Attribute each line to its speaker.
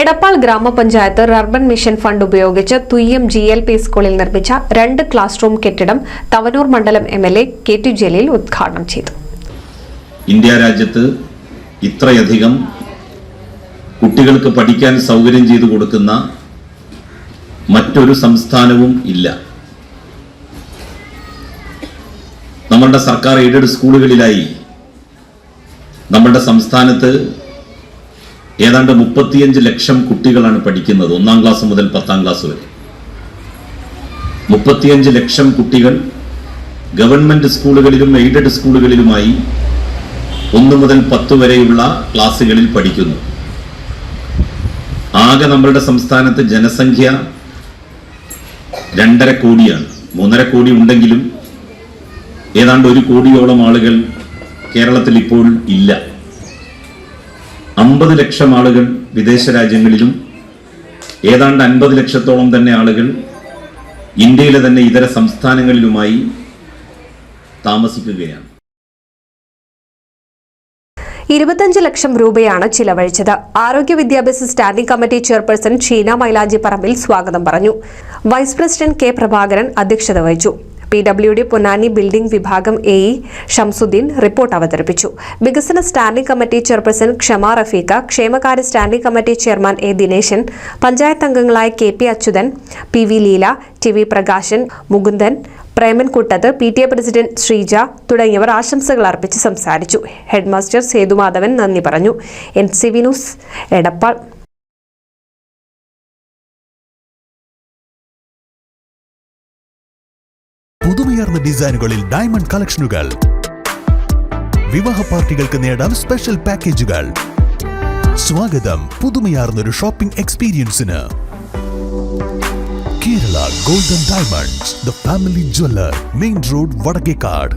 Speaker 1: എടപ്പാൾ ഗ്രാമപഞ്ചായത്ത് rurban mission fund ഉപയോഗിച്ച് Thuyyam G L P സ്കൂളിൽ നിർമ്മിച്ച രണ്ട് ക്ലാസ് റൂം കെട്ടിടം തവനൂർ മണ്ഡലം M L A K T Jaleel ഉദ്ഘാടനം ചെയ്തു.
Speaker 2: ഇന്ത്യ രാജ്യത്ത് ഇത്രയധികം കുട്ടികൾക്ക് പഠിക്കാൻ സൗകര്യം ചെയ്തു കൊടുക്കുന്ന മറ്റൊരു സംസ്ഥാനവും ഇല്ല. നമ്മളുടെ സർക്കാർ എയ്ഡഡ് സ്കൂളുകളിലായി നമ്മളുടെ സംസ്ഥാനത്ത് ഏതാണ്ട് മുപ്പത്തിയഞ്ച് ലക്ഷം കുട്ടികളാണ് പഠിക്കുന്നത് ഒന്നാം ക്ലാസ് മുതൽ പത്താം ക്ലാസ് വരെ. മുപ്പത്തിയഞ്ച് ലക്ഷം കുട്ടികൾ ഗവൺമെന്റ് സ്കൂളുകളിലും എയ്ഡഡ് സ്കൂളുകളിലുമായി ഒന്ന് മുതൽ പത്ത് വരെയുള്ള ക്ലാസ്സുകളിൽ പഠിക്കുന്നു. ആകെ നമ്മളുടെ സംസ്ഥാനത്ത് ജനസംഖ്യ രണ്ടര കോടിയാണ്. മൂന്നര കോടി ഉണ്ടെങ്കിലും ഏതാണ്ട് ഒരു കോടിയോളം ആളുകൾ കേരളത്തിൽ ഇപ്പോൾ ഇല്ല. അമ്പത് ലക്ഷം ആളുകൾ വിദേശ രാജ്യങ്ങളിലും ഏതാണ്ട് അൻപത് ലക്ഷത്തോളം തന്നെ ആളുകൾ ഇന്ത്യയിലെ തന്നെ ഇതര സംസ്ഥാനങ്ങളിലുമായി താമസിക്കുകയാണ്.
Speaker 1: ഇരുപത്തഞ്ച് ലക്ഷം രൂപയാണ് ചിലവഴിച്ചത്. ആരോഗ്യ വിദ്യാഭ്യാസ standing committee chairperson Sheena Mylaji Parambil സ്വാഗതം പറഞ്ഞു. വൈസ് പ്രസിഡന്റ് കെ പ്രഭാകരൻ അധ്യക്ഷത വഹിച്ചു. P W D Ponnani building വിഭാഗം എ ഇ ഷംസുദ്ദീൻ റിപ്പോർട്ട് അവതരിപ്പിച്ചു. വികസന standing committee chairperson Kshama Rafeeqa ക്ഷേമകാര്യ standing committee chairman A Dineshan panchayat അംഗങ്ങളായ K P Achuthan P V Leela T V Prakashan Mukundan Premankuttath P T A president Sreeja തുടങ്ങിയവർ ആശംസകൾ അർപ്പിച്ച് സംസാരിച്ചു. Headmaster Sethumadhavan നന്ദി പറഞ്ഞു. N C V news Edappal.
Speaker 3: പുതുമയാർന്ന ഡിസൈനുകളിൽ diamond കളക്ഷനുകൾ വിവാഹ പാർട്ടികൾക്ക് നേടാൻ സ്പെഷ്യൽ പാക്കേജുകൾ സ്വാഗതം പുതുമയാർന്നൊരു shopping എക്സ്പീരിയൻസിന് Kerala golden diamonds the family jeweller main road Vadakkekad.